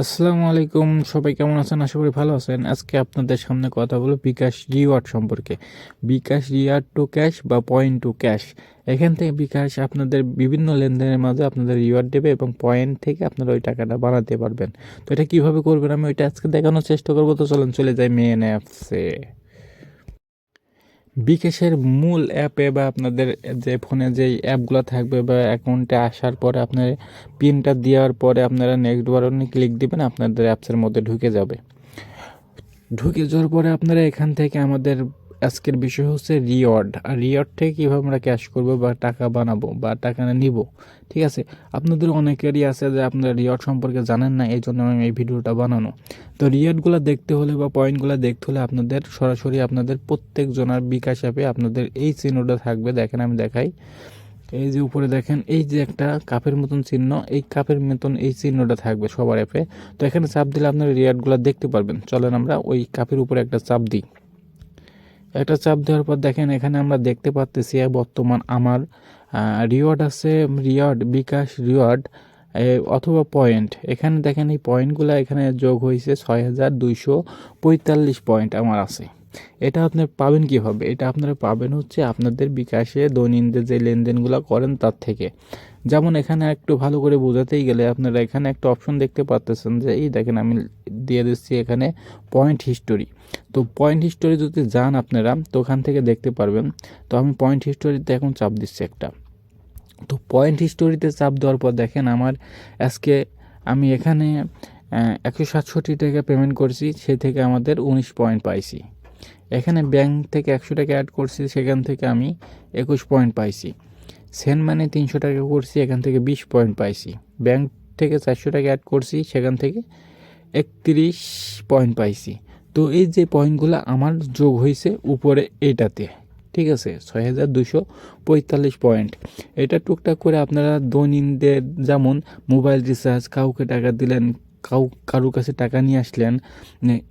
আসসালামু আলাইকুম, সবাই কেমন আছেন? আশা করি ভালো আছেন। আজকে আপনাদের সামনে কথা বলব বিকাশ রিওয়ার্ড সম্পর্কে। বিকাশ রিওয়ার্ড টু ক্যাশ বা পয়েন্ট টু ক্যাশ? এখান থেকে বিকাশ আপনাদের বিভিন্ন লেনদেনের মাঝে আপনাদের রিওয়ার্ড দেবে এবং পয়েন্ট থেকে আপনারা ওই টাকাটা বানাতে পারবেন। তো এটা কীভাবে করবেন? আমি ওইটা আজকে দেখানোর চেষ্টা করব। তো চলেন, চলে যাই মেন অ্যাপসে বিকাশের মূল অ্যাপে বা আপনাদের যে ফোনে যেই অ্যাপগুলো থাকবে বা অ্যাকাউন্টে আসার পরে আপনার পিনটা দেওয়ার পরে আপনারা নেক্সট বাটনে ক্লিক দিবেন, আপনাদের অ্যাপসের মধ্যে ঢুকে যাবে। ঢুকে যাওয়ার পরে আপনারা এখান থেকে আমাদের আজকের বিষয় হচ্ছে রিওয়ার্ড আর রিওয়ার্ড থেকে কীভাবে আমরা ক্যাশ করব বা টাকা বানাবো বা টাকা নিব? ঠিক আছে? আপনাদের অনেকেরই আছে যে আপনারা রিওয়ার্ড সম্পর্কে জানেন না এই জন্য আমি এই ভিডিওটা বানানো। তো রিওয়ার্ডগুলো দেখতে হলে বা পয়েন্টগুলো দেখতে হলে আপনাদের সরাসরি আপনাদের প্রত্যেক জনার বিকাশ অ্যাপে আপনাদের এই চিহ্নটা থাকবে। দেখেন, আমি দেখাই। এই যে উপরে দেখেন, এই যে একটা কাপের মতন চিহ্ন, এই কাপের মতন এই চিহ্নটা থাকবে সবার অ্যাপে। তো এখানে চাপ দিলে আপনারা রিওয়ার্ডগুলো দেখতে পারবেন। চলেন আমরা ওই কাপের উপরে একটা চাপ দিই। একটা চাপ দেওয়ার পর দেখেন এখানে আমরা দেখতে পাচ্তেছি বর্তমান আমার রিওয়ার্ড আছে রিওয়ার্ড বিকাশ রিওয়ার্ড অথবা পয়েন্ট এখানে দেখেন এই পয়েন্টগুলো এখানে যোগ হয়েছে ছয় হাজার দুইশো পঁয়তাল্লিশ পয়েন্ট আমার আছে। এটা আপনি পাবেন কীভাবে? এটা আপনারা পাবেন হচ্ছে আপনাদের বিকাশে দৈনন্দিন যে লেনদেনগুলো করেন তার থেকে। যেমন এখানে একটু ভালো করে বোঝাতেই গেলে আপনারা এখানে একটা অপশন দেখতে পাচ্তেছেন যে, এই দেখেন আমি দিয়ে দিচ্ছি এখানে পয়েন্ট হিস্টোরি তো পয়েন্ট হিস্টোরি যদি যান আপনারা, তো ওখান থেকে দেখতে পারবেন। তো আমি পয়েন্ট হিস্টোরিতে এখন চাপ দিচ্ছি একটা। তো পয়েন্ট হিস্টোরিতে চাপ দেওয়ার পর দেখেন আমার আজকে আমি এখানে একশো সাতষট্টি টাকা পেমেন্ট করছি সে থেকে আমাদের উনিশ পয়েন্ট পাইছি। এখানে ব্যাংক থেকে একশো টাকা অ্যাড করছি, সেখান থেকে আমি একুশ পয়েন্ট পাইছি। সেন মানে তিনশো টাকা করছি, এখান থেকে বিশ পয়েন্ট পাইছি। ব্যাংক থেকে চারশো টাকা অ্যাড করছি, সেখান থেকে একত্রিশ পয়েন্ট পাইছি। তো এই যে পয়েন্টগুলো আমার যোগ হয়েছে উপরে এইটাতে ঠিক আছে? ছয় হাজার দুশো পঁয়তাল্লিশ পয়েন্ট। এটা টুকটাক করে আপনারা দৈনন্দিন যেমন মোবাইল রিচার্জ, কাউকে টাকা দিলেন কাউ কারও কাছে টাকা নিয়ে আসলেন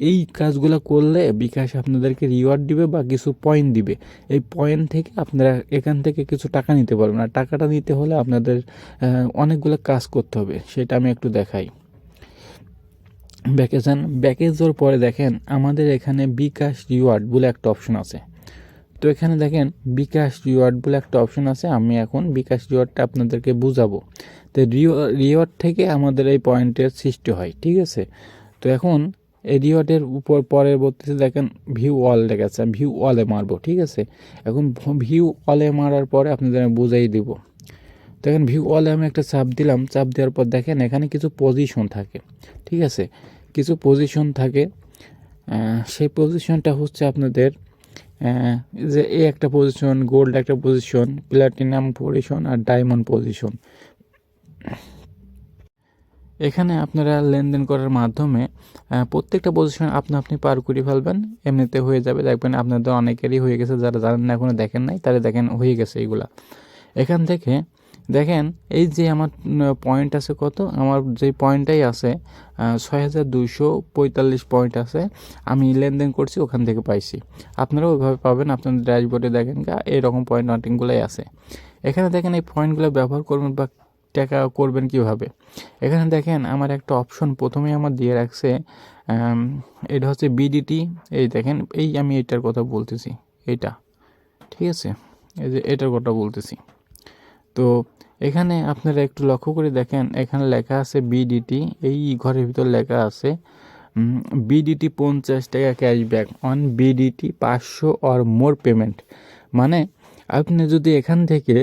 এই কাজগুলো করলে বিকাশ আপনাদেরকে রিওয়ার্ড দিবে বা কিছু পয়েন্ট দিবে। এই পয়েন্ট থেকে আপনারা এখান থেকে কিছু টাকা নিতে পারবেন। আর টাকাটা নিতে হলে আপনাদের অনেকগুলো কাজ করতে হবে, সেটা আমি একটু দেখাই। ব্যাকে যান, ব্যাকে যাওয়ার পরে দেখেন আমাদের এখানে বিকাশ রিওয়ার্ড বলে একটা অপশন আছে। তো এখানে দেখেন বিকাশ রিওয়ার্ড বলে একটা অপশন আছে, আমি এখন বিকাশ রিওয়ার্ডটা আপনাদেরকে বুঝাবো। তো রিওয়ার্ড থেকে আমাদের এই পয়েন্টের সৃষ্টি হয়, ঠিক আছে? তো এখন এই রিওয়ার্ডের উপর পরবর্তীতে দেখেন ভিউ অল লেগেছে ভিউ অলে মারবো, ঠিক আছে? এখন ভিউ অলে মারার পরে আপনাদের আমি বুঝাই দিব। দেখেন ভিউ অলে আমি একটা চাপ দিলাম, চাপ দেওয়ার পর দেখেন এখানে কিছু পজিশন থাকে, ঠিক আছে? কিছু পজিশন থাকে সেই পজিশনটা হচ্ছে আপনাদের যে এ একটা পজিশন গোল্ড একটা পজিশন প্ল্যাটিনাম পজিশন আর ডায়মন্ড পজিশন এখানে আপনারা লেনদেন করার মাধ্যমে প্রত্যেকটা পজিশন আপনি আপনি পার করে ফেলবেন। এমনিতে হয়ে যাবে, দেখবেন আপনাদের অনেকেরই হয়ে গেছে, যারা জানেন না এখনও দেখেন নাই, তারা দেখেন হয়ে গেছে এইগুলা এখান থেকে দেখেন, এই যে আমার পয়েন্ট আছে কত? আমার যে পয়েন্টটাই আছে ছয় হাজার পঁয়তাল্লিশ পয়েন্ট আছে, আমি লেনদেন করছি, ওখান থেকে পাইছি। আপনারাও ওইভাবে পাবেন, আপনাদের ড্যাশবোর্ডে দেখেন গা, এরকম পয়েন্ট নটিংগুলোই আছে। এখানে দেখেন এই পয়েন্টগুলো ব্যবহার করবেন বা টাকা করবেন কীভাবে? এখানে দেখেন, আমার একটা অপশন প্রথমে আমার দিয়ে রাখছে এটা হচ্ছে বিডিটি এই দেখেন, এই আমি এটার কথা বলতেছি, এটা, ঠিক আছে? এই যে এটার কথা বলতেছি। তো এখানে আপনারা একটু লক্ষ্য করে দেখেন, এখানে লেখা আছে বিডিটি এই ঘরের ভিতর লেখা আছে বিডিটি পঞ্চাশ টাকা ক্যাশব্যাক অন বিডিটি পাঁচশো অর মোর পেমেন্ট মানে আপনি যদি এখান থেকে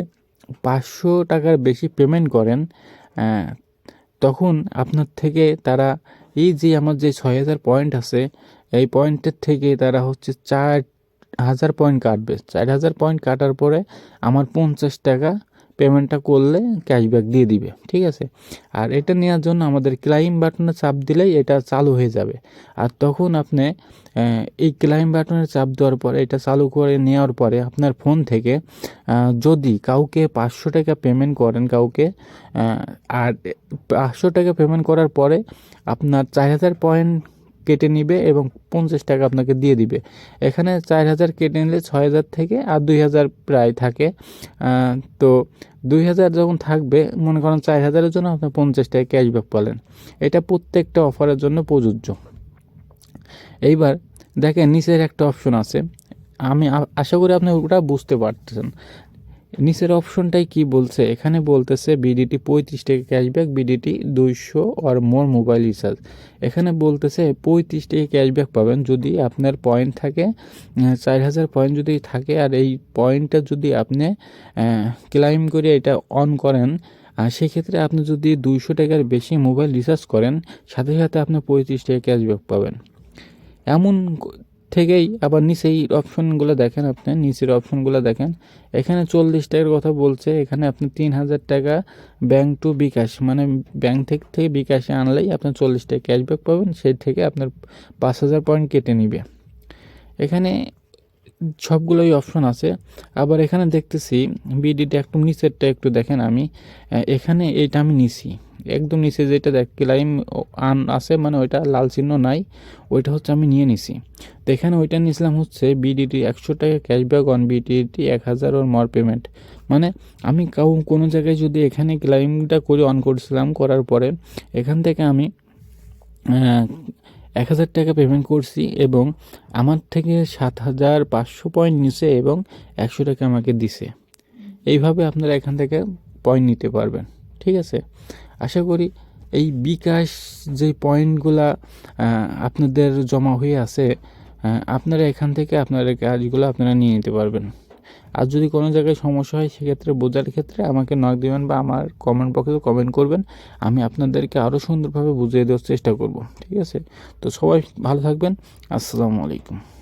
পাঁচশো টাকার বেশি পেমেন্ট করেন তখন আপনার থেকে তারা এই যে আমার যে ছয় হাজার পয়েন্ট আছে, এই পয়েন্টের থেকে তারা হচ্ছে চার হাজার পয়েন্ট কাটবে। চার হাজার পয়েন্ট কাটার পরে আমার পঞ্চাশ টাকা পেমেন্টটা করলে ক্যাশব্যাক দিয়ে দিবে, ঠিক আছে? আর এটা নেওয়ার জন্য আমাদের ক্লাইম বাটনে চাপ দিলেই এটা চালু হয়ে যাবে। আর তখন আপনি এই ক্লাইম বাটনে চাপ দেওয়ার পরে, এটা চালু করে নেওয়ার পরে আপনার ফোন থেকে যদি কাউকে পাঁচশো টাকা পেমেন্ট করেন কাউকে আর পাঁচশো টাকা পেমেন্ট করার পরে আপনার চার হাজার পয়েন্ট কেটে নিবে এবং পঞ্চাশ টাকা আপনাকে দিয়ে দিবে। এখানে চার হাজার কেটে নিলে ছয় হাজার থেকে আর দুই হাজার প্রায় থাকে। তো দুই হাজার যখন থাকবে, মনে করেন চার হাজারের জন্য আপনি পঞ্চাশ টাকা ক্যাশব্যাক পেলেন। এটা প্রত্যেকটা অফারের জন্য প্রযোজ্য। এইবার দেখেন নিচের একটা অপশন আছে। আমি আশা করি আপনি ওটা বুঝতে পারতেছেন। নিচের অপশনটাই কি বলছে? এখানে বলতেছে বিডিটি পঁয়ত্রিশ টাকা ক্যাশব্যাক বিডিটি দুইশো আর মোর মোবাইল রিচার্জ এখানে বলতেছে পঁয়ত্রিশ টাকা ক্যাশব্যাক পাবেন যদি আপনার পয়েন্ট থাকে চার হাজার পয়েন্ট যদি থাকে আর এই পয়েন্টটা যদি আপনি ক্লাইম করে এটা অন করেন আর সেক্ষেত্রে আপনি যদি দুইশো টাকার বেশি মোবাইল রিচার্জ করেন, সাথে সাথে আপনি পঁয়ত্রিশ টাকা ক্যাশব্যাক পাবেন। এমন থেকেই আবার নিচেই অপশনগুলো দেখেন আপনি, নিচের অপশনগুলো দেখেন। এখানে চল্লিশ টাকার কথা বলছে, এখানে আপনি তিন হাজার টাকা ব্যাংক টু বিকাশ মানে ব্যাংক থেকে থেকে বিকাশে আনলেই আপনার চল্লিশ টাকা ক্যাশব্যাক পাবেন, সেই থেকে আপনার পাঁচ হাজার পয়েন্ট কেটে নিবে। এখানে সবগুলোই অপশন আছে। আবার এখানে দেখতেছি বিডিটা একটু নিচেরটা একটু দেখেন আমি। এখানে এইটা আমি নিছি। একদম নিচে যেটা দেখ ক্লাইম আন আছে মানে ওইটা লাল চিহ্ন নাই, ওইটা হচ্ছে আমি নিয়ে নিছি। তো এখানে ওইটা নিয়েছিলাম হচ্ছে বিডিটি একশো টাকা ক্যাশব্যাক অন বিডিটি এক হাজার ওর মর পেমেন্ট মানে আমি কাউ, কোনো জায়গায় যদি এখানে ক্লাইমটা করে অন করছিলাম, করার পরে, এখান থেকে আমি এক হাজার টাকা পেমেন্ট করছি এবং আমার থেকে সাত হাজার পাঁচশো পয়েন্ট নিছে এবং একশো টাকা আমাকে দিছে। এইভাবে আপনারা এখান থেকে পয়েন্ট নিতে পারবেন। ঠিক আছে? আশা করি এই বিকাশ যে পয়েন্টগুলা আপনাদের জমা হয়ে আছে আপনারা এখান থেকে আপনার কাজগুলো আপনারা নিয়ে নিতে পারবেন। আর যদি কোনো জায়গায় সমস্যা হয়, সেক্ষেত্রে বোঝার ক্ষেত্রে আমাকে নক দেবেন বা আমার কমেন্ট বক্সে কমেন্ট করবেন। আমি আপনাদেরকে আরও সুন্দরভাবে বুঝিয়ে দেওয়ার চেষ্টা করব, ঠিক আছে? তো সবাই ভালো থাকবেন। আসসালামু আলাইকুম।